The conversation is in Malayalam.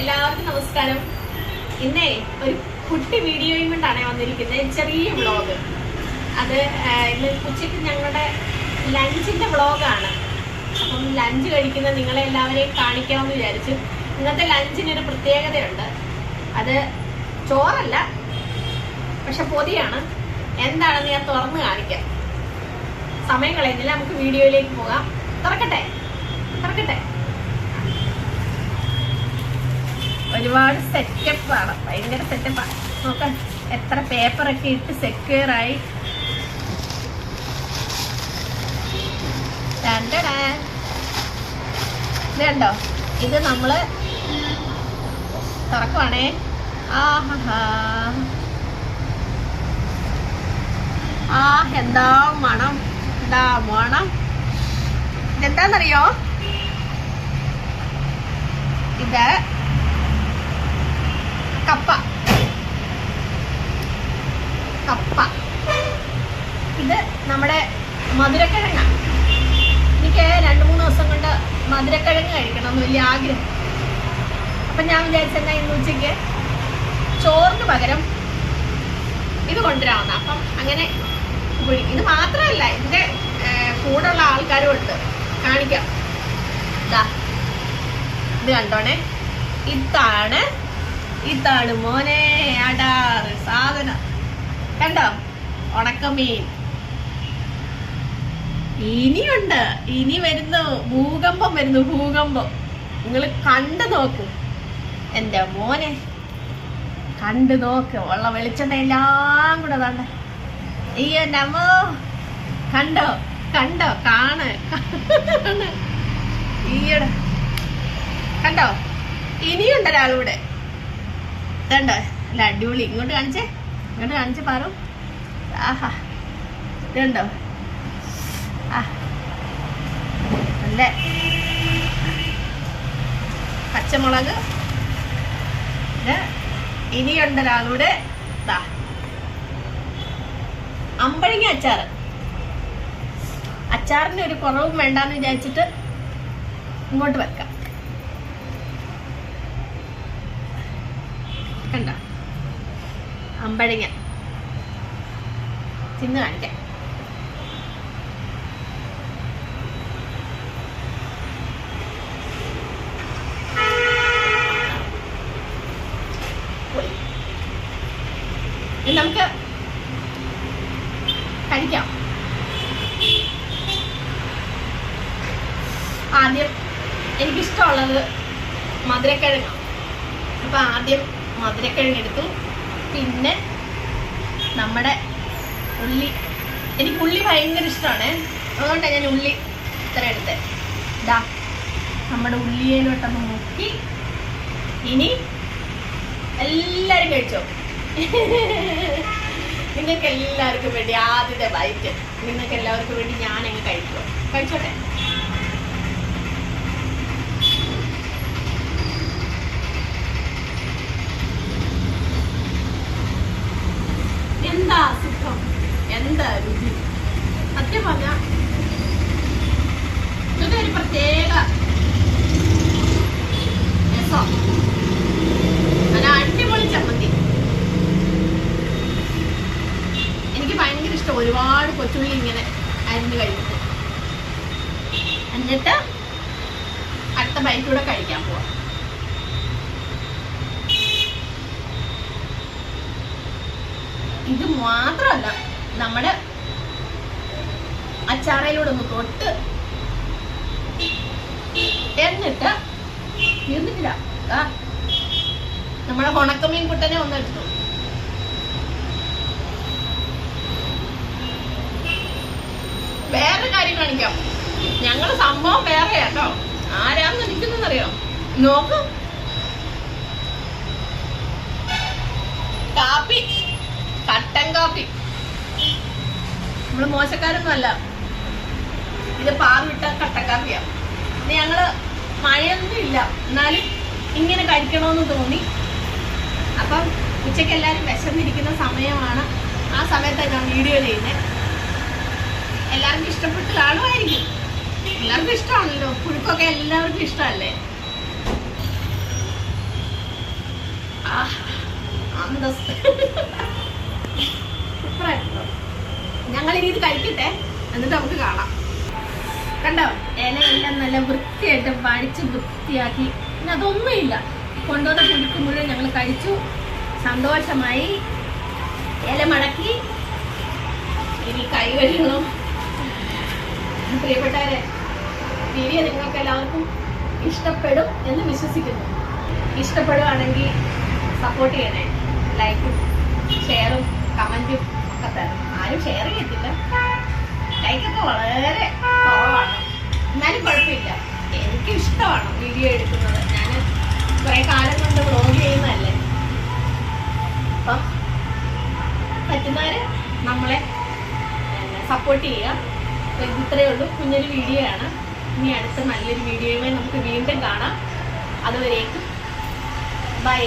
എല്ലാവർക്കും നമസ്കാരം. ഇന്നേ ഒരു കുട്ടി വീഡിയോയും കൊണ്ടാണ് വന്നിരിക്കുന്നത്. ചെറിയ വ്ളോഗ്. അത് ഇന്ന് ഉച്ചയ്ക്ക് ഞങ്ങളുടെ ലഞ്ചിന്റെ വ്ളോഗാണ്. അപ്പം ലഞ്ച് കഴിക്കുന്ന നിങ്ങളെ എല്ലാവരെയും കാണിക്കാമെന്ന് വിചാരിച്ചു ഇന്നത്തെ ലഞ്ചിന് ഒരു പ്രത്യേകതയുണ്ട്. അത് ചോറല്ല പക്ഷെ പൊതിയാണ്. എന്താണെന്ന് ഞാൻ തുറന്ന് കാണിക്കാം. സമയം കളയുന്നില്ല. നമുക്ക് വീഡിയോയിലേക്ക് പോകാം. തുറക്കട്ടെ? തുറക്കട്ടെ? ഒരുപാട് സെറ്റപ്പ് ആണ് ഭയങ്കര സെറ്റപ്പാണ് നോക്കാൻ എത്ര പേപ്പറൊക്കെ ഇട്ട് സെക്യൂർ ആയി. ണ്ടോ കണ്ടോ? ഇത് നമ്മൾ തുറക്കുവാണേ. ആഹാ ആ എന്താ മണം? എന്താ മണം? ഇതെന്താന്നറിയോ? ഇത് കപ്പ. കപ്പ. ഇത് നമ്മുടെ മധുരക്കിഴങ്ങ. എനിക്ക് രണ്ട് മൂന്ന് ദിവസം കൊണ്ട് മധുരക്കിഴങ്ങ് കഴിക്കണം എന്ന് വലിയ ആഗ്രഹം. അപ്പം ഞാൻ വിചാരിച്ചെന്നാ ഇന്ന് ഉച്ചയ്ക്ക് ചോറിന് പകരം ഇത് കൊണ്ടുവരാവുന്ന അപ്പം അങ്ങനെ ഇത് മാത്രമല്ല ഇതിന്റെ കൂടെയുള്ള ആൾക്കാരും ഉണ്ട്. കാണിക്കാം. ഇത് കണ്ടോണേ? ഇതാണ് ഇതാണ് മോനെ അടാറ് സാധനം. കണ്ടോ? ഉണക്കമീൻ ഇനിയുണ്ട്. ഇനി വരുന്നു ഭൂകമ്പം വരുന്നു ഭൂകമ്പം. നിങ്ങൾ കണ്ടു നോക്കൂ. എന്റെ മോനെ കണ്ടു നോക്ക്. ഉള്ള വെളിച്ചെണ്ണ എല്ലാം കൂടെ തന്നെ അയ്യോ നമ്മോ കണ്ടോ? കണ്ടോ? കാണ്. ഈയട. കണ്ടോ? ഇനിയുണ്ട് ഇതുണ്ടോ? അല്ല അടിപൊളി. ഇങ്ങോട്ട് കാണിച്ചേ. ഇങ്ങോട്ട് കാണിച്ചേ പാറു. ആഹാ. ഇതുണ്ടോ? ആ. നല്ല പച്ചമുളക്. ഇത് ഇനിയുണ്ട് ഒരാളൂടെ ദാ. അമ്പഴങ്ങ അച്ചാർ അച്ചാറിന് ഒരു കുറവും വേണ്ടാന്ന് വിചാരിച്ചിട്ട് ഇങ്ങോട്ട് വെക്കാം. കണ്ട. അമ്പഴങ്ങ. തിന്ന് കാണിക്കാം. നമുക്ക് കഴിക്കാം. ആദ്യം എനിക്കിഷ്ടമുള്ളത് മധുരക്കിഴങ്ങാണ്. അപ്പം ആദ്യം മധുരക്കിഴങ്ങ് എടുത്തു പിന്നെ നമ്മുടെ ഉള്ളി. എനിക്ക് ഉള്ളി ഭയങ്കര ഇഷ്ടമാണ് അതുകൊണ്ടാണ് ഞാൻ ഉള്ളി ഇത്ര എടുത്തത് ഇതാ നമ്മുടെ ഉള്ളിയിലോട്ടൊന്ന് മുക്കി. ഇനി എല്ലാവരും കഴിച്ചോ? നിങ്ങൾക്ക് എല്ലാവർക്കും വേണ്ടി ആദ്യത്തെ ബൈറ്റ് നിങ്ങൾക്ക് എല്ലാവർക്കും വേണ്ടി ഞാൻ അങ്ങ് കഴിക്കുമോ കഴിച്ചോട്ടെ? എന്താ സുഖം എന്താ രുചി? സത്യം പറഞ്ഞ ഒരു പ്രത്യേക രസം. നല്ല അടിപൊളി ചമ്മന്തി. എനിക്ക് ഭയങ്കര ഇഷ്ടം ഒരുപാട് കൊച്ചുള്ളി ഇങ്ങനെ അരിഞ്ഞ് കഴിക്കുന്നു എന്നിട്ട് അടുത്ത ബൈക്കിലൂടെ കഴിക്കാൻ പോവാം. ഇത് മാത്രമല്ല നമ്മുടെ അച്ചാറയിലൂടെ ഒന്ന് തൊട്ട് എന്നിട്ട് തീർന്നിട്ടില്ല നമ്മുടെ ഉണക്കമീൻ കുട്ടനെ ഒന്ന് എടുത്തു. വേറെ കാര്യം കാണിക്കാം. ഞങ്ങൾ സംഭവം വേറെയാട്ടോ ആരാന്ന് നിൽക്കുന്നറിയോ നോക്ക് കാപ്പി കട്ടൻ കാപ്പി നമ്മൾ മോശക്കാരൊന്നും അല്ല ഇത് പാവിട്ട ഇത് ഞങ്ങൾ മഴയൊന്നും ഇല്ല. എന്നാലും ഇങ്ങനെ കഴിക്കണമെന്ന് തോന്നി. അപ്പം ഉച്ചയ്ക്ക് എല്ലാവരും വിശന്നിരിക്കുന്ന സമയമാണ്. ആ സമയത്താണ് ഞാൻ വീഡിയോ ചെയ്യുന്നത് എല്ലാവർക്കും ഇഷ്ടപ്പെട്ട കാണുമായിരിക്കും എല്ലാവർക്കും ഇഷ്ടമാണല്ലോ. പുഴുക്കൊക്കെ എല്ലാവർക്കും ഇഷ്ടമല്ലേ? ആ അന്തസ്ത് ഞങ്ങളിനി ഇത് കഴിക്കട്ടെ. എന്നിട്ട് നമുക്ക് കാണാം. കണ്ടോ? ഇലയെല്ലാം നല്ല വൃത്തിയായിട്ട് വഴിച്ച് വൃത്തിയാക്കി. പിന്നെ അതൊന്നുമില്ല. കൊണ്ടുവന്ന പുഴുക്ക് മുഴുവൻ ഞങ്ങൾ കഴിച്ചു. സന്തോഷമായി. ഇല മടക്കി. ഇനി കൈ കഴുകണം. പ്രിയപ്പെട്ടവരെ വീഡിയോ നിങ്ങൾക്ക് എല്ലാവർക്കും ഇഷ്ടപ്പെടും എന്ന് വിശ്വസിക്കുന്നു. ഇഷ്ടപ്പെടുവാണെങ്കിൽ സപ്പോർട്ട് ചെയ്യണേ. ലൈക്കും ഷെയറും കമന്റും ഒക്കെ ആരും ഷെയർ വളരെ കുഴപ്പമില്ല. ഇഷ്ടമാണ് വീഡിയോ എടുക്കുന്നത്. ഞാൻ കുറേ കാലം വ്ലോഗ് ചെയ്യുന്നതല്ലേ. നമ്മളെ സപ്പോർട്ട് ഇത്രയേ ഉള്ളൂ. കുഞ്ഞൊരു വീഡിയോ ആണ്. ഇനി അടുത്ത നല്ലൊരു വീഡിയോയുമായി നമുക്ക് വീണ്ടും കാണാം. അതുവരേക്കും. ബൈ